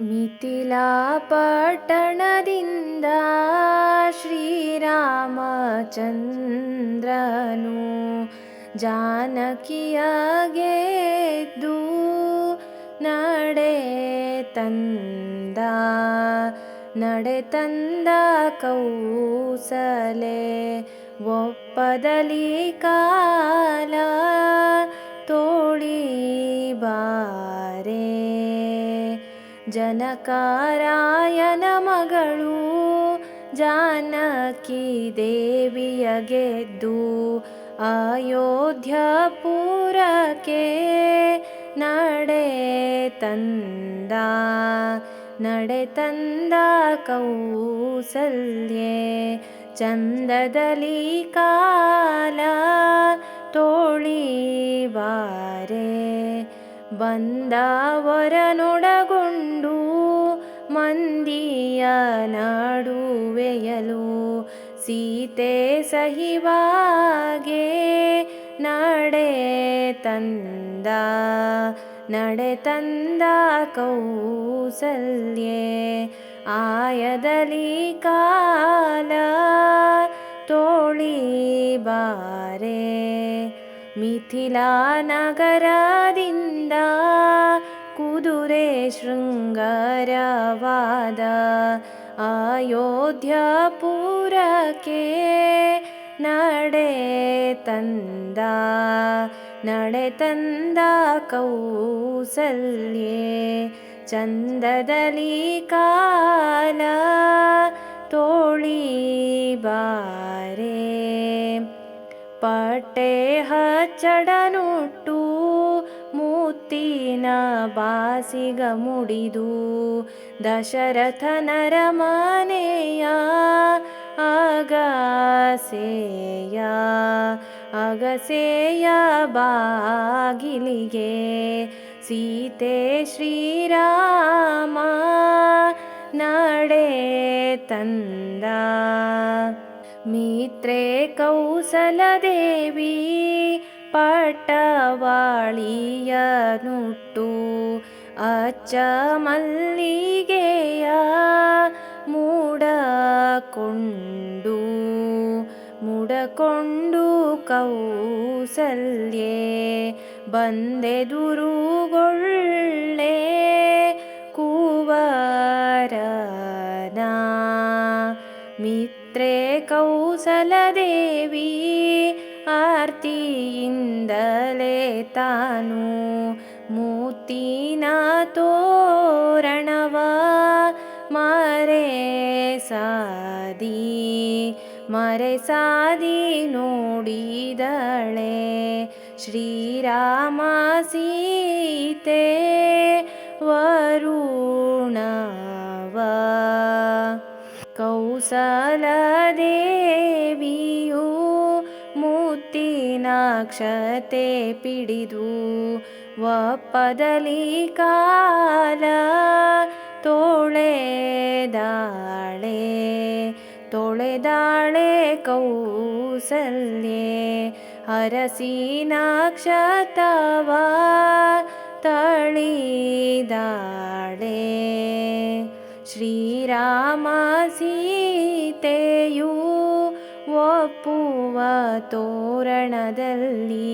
ಮಿಥಿಲಾ ಪಟ್ಟಣದಿಂದ ಶ್ರೀರಾಮಚಂದ್ರನು ಜಾನಕಿಯ ಗೆದ್ದು ನಡೆ ತಂದ ನಡೆ ತಂದ ಕೌಸಲೆ ಒಪ್ಪದಲಿ ಕಾಲ ತೋಳಿ ಬಾರೆ. ಜನಕಾರಾಯನ ಮಗಳು. ಜಾನಕಿ ದೇವಿಯ ಗೆದ್ದು ಅಯೋಧ್ಯಪುರಕ್ಕೆ ನಡೆ ತಂದ. ನಡೆ ತಂದ ಕೌಸಲ್ಯೆ ಚಂದದಲ್ಲಿ ಕಾಲ ತೋಳಿ ಬಾರೆ ಬಂದವರನೊಡಗೊಂಡು ಮಂದಿಯ ನಾಡುವೆಯಲು ಸೀತೆ ಸಹಿವಾಗೆ ನಡೆ ತಂದ ನಡೆ ತಂದ ಕೌಸಲ್ಯೆ. ಆಯದಲ್ಲಿ ಕಾಲ ತೋಳಿ ಬಾರೆ ಮಿಥಿಲಾ ನಗರದಿಂದ ಕುದುರೆ ಶೃಂಗಾರವಾದ ಅಯೋಧ್ಯಪುರಕ್ಕೆ ನಡೆ ತಂದ ನಡೆ ತಂದ ಕೌಸಲ್ಯೆ ಚಂದದಲ್ಲಿ ಕಾಲ ತೋಳಿ ಬಾರೆ ಪಟ್ಟೆ ಹಚ್ಚಡನುಟ್ಟು ಮುತ್ತಿನ ಬಾಸಿಗ ಮುಡಿದು ದಶರಥನರ ಮನೆಯ ಅಗಸೆಯ ಅಗಸೆಯ ಬಾಗಿಲಿಗೆ ಸೀತೆ ಶ್ರೀರಾಮ ನಡೆ ತಂದ. ಮಿತ್ರೆ ಕೌಸಲದೇವಿ ಪಟ್ಟವಾಳಿಯ ನುಟ್ಟು ಅಚ್ಚ ಮಲ್ಲಿಗೆಯ ಮೂಡಕೊಂಡು ಮುಡಕೊಂಡು ಕೌಸಲ್ಯೆ ಬಂದೆದುರುಗೊಳ್ಳೆ ಕೂವರನ. ಮಿತ್ರೆ ಕೌಸಲದೇವಿ ಆರ್ತಿಯಿಂದಲೇ ತಾನು ಮೂತಿನ ತೋರಣವ ಮರೆ ಸಾದಿ ಮರೆ ಸಾದಿ ನೋಡಿದಳೆ ಶ್ರೀರಾಮ ಸೀತೆ ವರುಣವ. ಕೌಸಲದೇವಿಯು ಮುತ್ತಿನಾಕ್ಷತೆ ಪಿಡಿದು ಒಪ್ಪದಲಿ ಕಾಲ ತೋಳೆದಾಳೆ ತೊಳೆದಾಳೆ ಕೌಸಲ್ಯೆ ಅರಸಿನಾಕ್ಷತವ ತಳಿದಾಳೆ ಶ್ರೀರಾಮ ಸೀತೆಯು ಒಪ್ಪುವ ತೋರಣದಲ್ಲಿ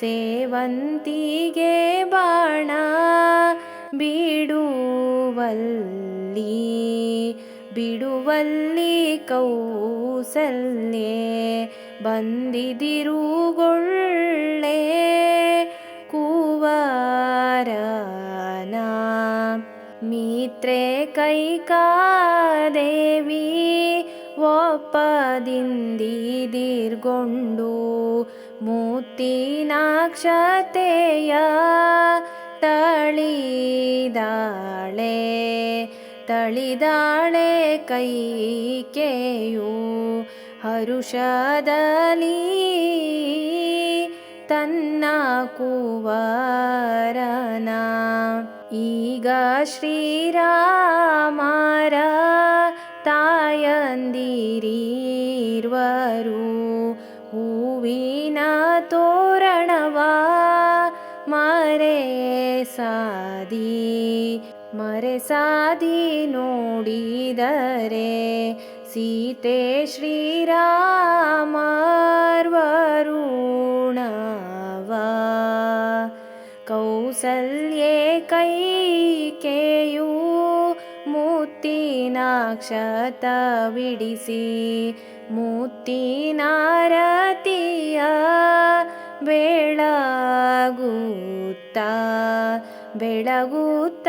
ಸೇವಂತಿಗೆ ಬಾಣ ಬಿಡುವಲ್ಲಿ ಬಿಡುವಲ್ಲಿ ಕೌಸಲ್ಯೆ ಬಂದಿದಿರುಗೊಳ್ಳೆ ಕೂವರನ. ಮಿತ್ರೆ ಕೈಕಾದೇವಿ ಒಪ್ಪದಿಂದಿದಿರ್ಗೊಂಡು ಮೂತಿನಾಕ್ಷತೆಯ ತಳಿದಾಳೆ ತಳಿದಾಳೆ ಕೈಕೆಯು ಹರುಷದಲ್ಲಿ ತನ್ನ ಕುವರನ. ಈಗ ಶ್ರೀರಾಮರ ತೋರಣವ ಮರೆ ಸಾದಿ ಮರೆಸಾದಿ ನೋಡಿದರೆ ಸೀತೆ ಶ್ರೀರಾಮರ್ವರುಣವ. ಕೌಸಲ್ಯೆ ಕೈಕೆಯು ಬಿಡಿಸಿ ಮುತ್ತಿನಾರತಿಯ ಬೆಳಗುತ್ತ ಬೆಳಗುತ್ತ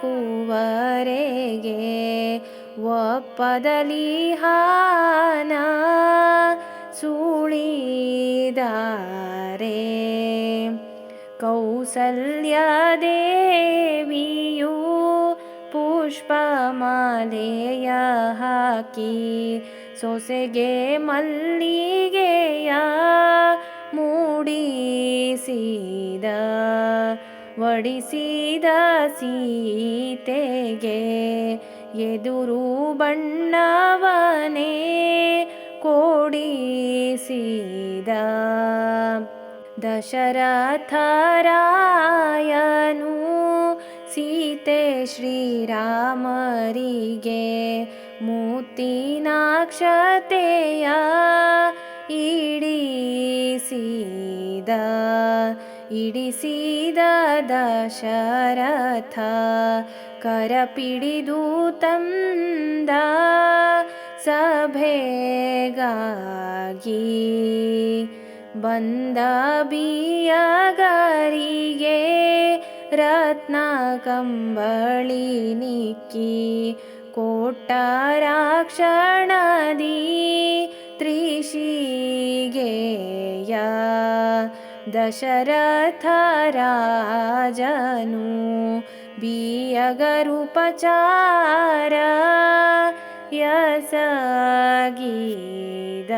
ಕೂವರೆಗೆ ಒಪ್ಪದಲಿ ಹಾನ ಸುಳಿದಾರೆ. ಕೌಸಲ್ಯ ದೇವಿಯು ಪುಷ್ಪಮಾಲೆಯ ಹಾಕಿ ಸೊಸೆಗೆ ಮಲ್ಲಿಗೆಯ ಮೂಡಿಸಿದ ಒಡಿಸಿದ ಸೀತೆಗೆ ಎದುರು ಬಣ್ಣವನೇ ಕೋಡಿಸಿದ ದಶರಥರಾಯನು ಸೀತೆ ಶ್ರೀರಾಮರಿಗೆ ಮುತ್ತಿನಾಕ್ಷತೆಯ ಇಡಿಸಿದ ಇಡಿಸಿದ ದಶರಥ ಕರಪಿಡಿದು ತಂದ ಸಭೆಗಾಗಿ ಬಂದ ಬಿಯಗರಿಗೆ ರತ್ನ ಕಂಬಳಿ ನಿಕ್ಕಿ ಕೋಟ ರಾಕ್ಷಣದಿ त्रिशि दशरथराजनु बीयगरुपचार स गीद